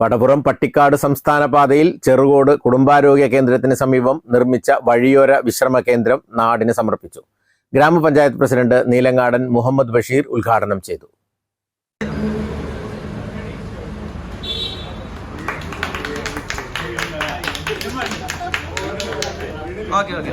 പടപ്പുറം പട്ടിക്കാട് സംസ്ഥാന പാതയിൽ ചെറുകോട് കുടുംബാരോഗ്യ കേന്ദ്രത്തിന് സമീപം നിർമ്മിച്ച വഴിയോര വിശ്രമ കേന്ദ്രം നാടിന് സമർപ്പിച്ചു. ഗ്രാമപഞ്ചായത്ത് പ്രസിഡന്റ് നീലങ്ങാടൻ മുഹമ്മദ് ബഷീർ ഉദ്ഘാടനം ചെയ്തു. Okay okay.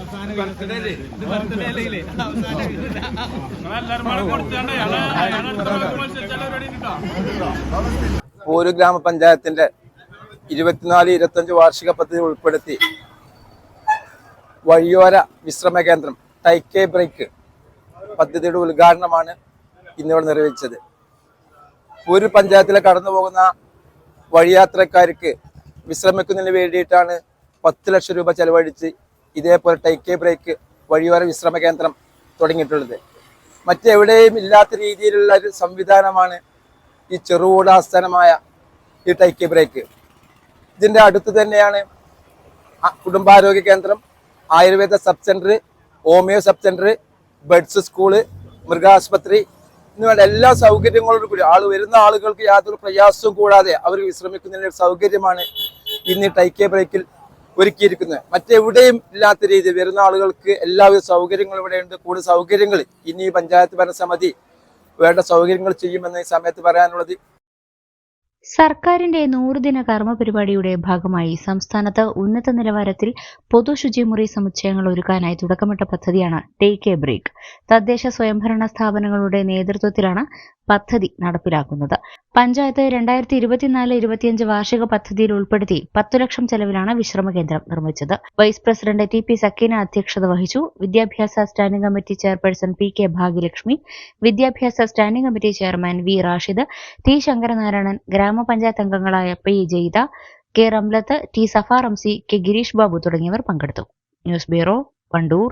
പോരു ഗ്രാമപഞ്ചായത്തിന്റെ ഇരുപത്തിനാല് ഇരുപത്തഞ്ച് വാർഷിക പദ്ധതി ഉൾപ്പെടുത്തി വഴിയോര വിശ്രമ കേന്ദ്രം ടൈക്കേ ബ്രേക്ക് പദ്ധതിയുടെ ഉദ്ഘാടനമാണ് ഇന്നിവിടെ നിർവഹിച്ചത്. ഒരു പഞ്ചായത്തിലെ കടന്നു പോകുന്ന വഴിയാത്രക്കാർക്ക് വിശ്രമിക്കുന്നതിന് വേണ്ടിയിട്ടാണ് പത്ത് ലക്ഷം രൂപ ചെലവഴിച്ച് ഇതേപോലെ ടൈക്കേ ബ്രേക്ക് വഴിയോര വിശ്രമ കേന്ദ്രം തുടങ്ങിയിട്ടുള്ളത്. മറ്റെവിടെയും ഇല്ലാത്ത രീതിയിലുള്ള ഒരു സംവിധാനമാണ് ഈ ചെറുകൂട ആസ്ഥാനമായ ഈ ടൈക്കേ ബ്രേക്ക് ഇതിന്റെ അടുത്ത് തന്നെയാണ് കുടുംബാരോഗ്യ കേന്ദ്രം Ayurveda sub centre homeo sub centre beds school മൃഗാശുപത്രി എന്നിവയുടെ എല്ലാ സൗകര്യങ്ങളോടും കൂടി ആൾ വരുന്ന ആളുകൾക്ക് യാതൊരു പ്രയാസവും കൂടാതെ അവർ വിശ്രമിക്കുന്നതിന് സൗകര്യമാണ് ഇന്ന് ടൈക്കേ ബ്രേക്കിൽ ഒരുക്കിയിരിക്കുന്നത്. മറ്റെവിടെയും ഇല്ലാത്ത രീതിയിൽ വരുന്ന ആളുകൾക്ക് എല്ലാവിധ സൗകര്യങ്ങളും ഇവിടെയുണ്ട് കൂടുതൽ സൗകര്യങ്ങൾ ഇനി പഞ്ചായത്ത് ഭരണസമിതി വേണ്ട സൗകര്യങ്ങൾ ചെയ്യുമെന്ന് ഈ സമയത്ത് പറയാനുള്ളത്. സർക്കാരിന്റെ നൂറുദിന കർമ്മ പരിപാടിയുടെ ഭാഗമായി സംസ്ഥാനത്ത് ഉന്നത നിലവാരത്തിൽ പൊതു ശുചിമുറി സമുച്ചയങ്ങൾ ഒരുക്കാനായി തുടക്കമിട്ട പദ്ധതിയാണ് ടേക്ക് എ ബ്രേക്ക് തദ്ദേശ സ്വയംഭരണ സ്ഥാപനങ്ങളുടെ നേതൃത്വത്തിലാണ് പദ്ധതി നടപ്പിലാക്കുന്നത്. പഞ്ചായത്ത് രണ്ടായിരത്തി ഇരുപത്തിനാല് ഇരുപത്തിയഞ്ച് വാർഷിക പദ്ധതിയിൽ ഉൾപ്പെടുത്തി പത്തു ലക്ഷം ചെലവിലാണ് വിശ്രമ കേന്ദ്രം നിർമ്മിച്ചത്. Vice president T P Sakeena അധ്യക്ഷത വഹിച്ചു. വിദ്യാഭ്യാസ standing committee chairperson P K Bhagyalakshmi വിദ്യാഭ്യാസ standing committee chairman V Rashid T Sankaranarayanan ഗ്രാമപഞ്ചായത്ത് അംഗങ്ങളായ P Jayitha K Ramlath T Safa Ramsi K Gireesh Babu തുടങ്ങിയവർ പങ്കെടുത്തു. News bureau Wandoor.